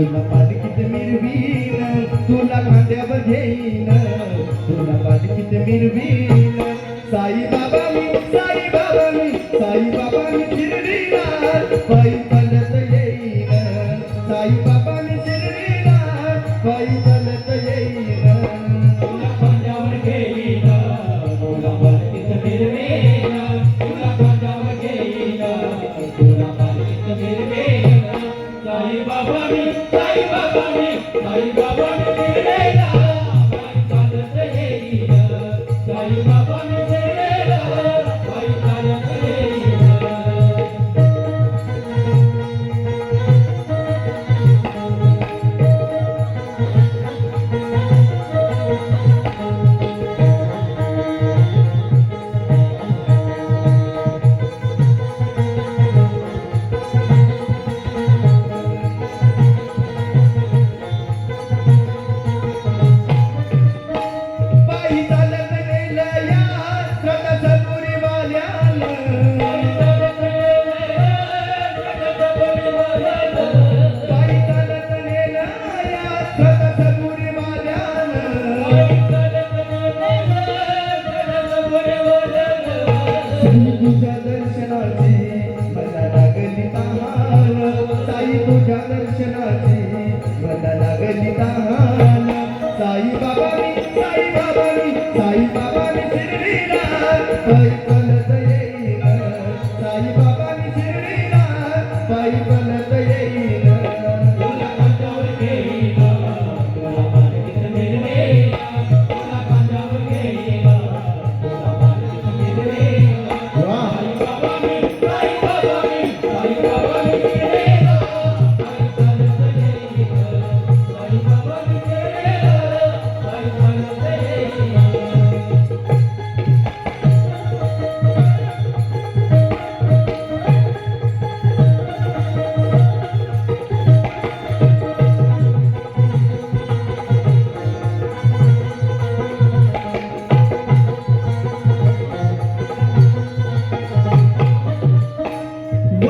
तुला पालखीत मिरवीन तुला खांद्यावर घेईन. तुला पालखीत मिरवीन साई बाबा मी साई बाबा मी साई बाबा मी शिर्डीला বাবা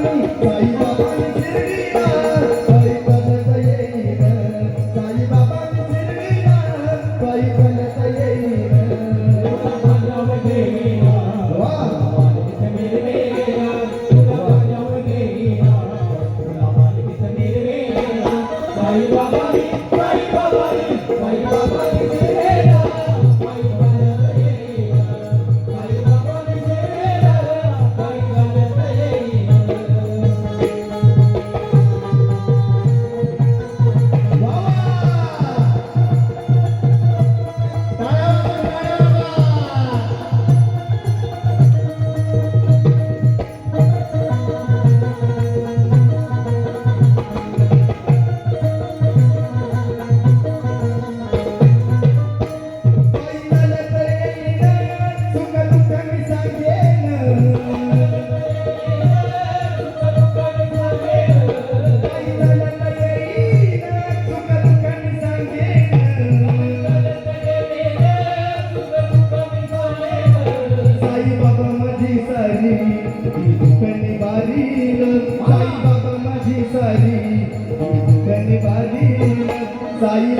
Yeah.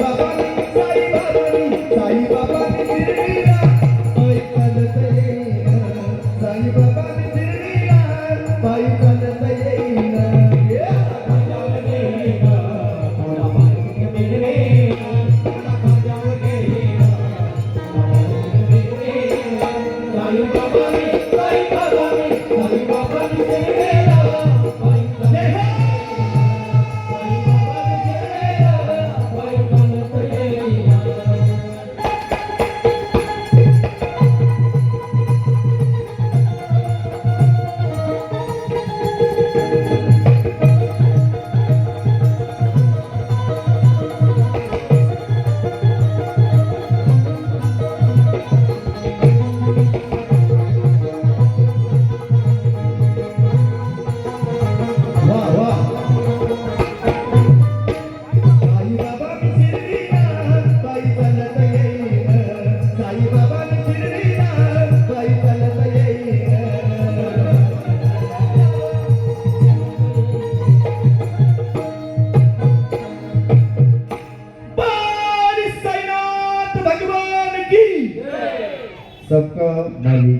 बाबा साई बाबा साई बाबा Nabi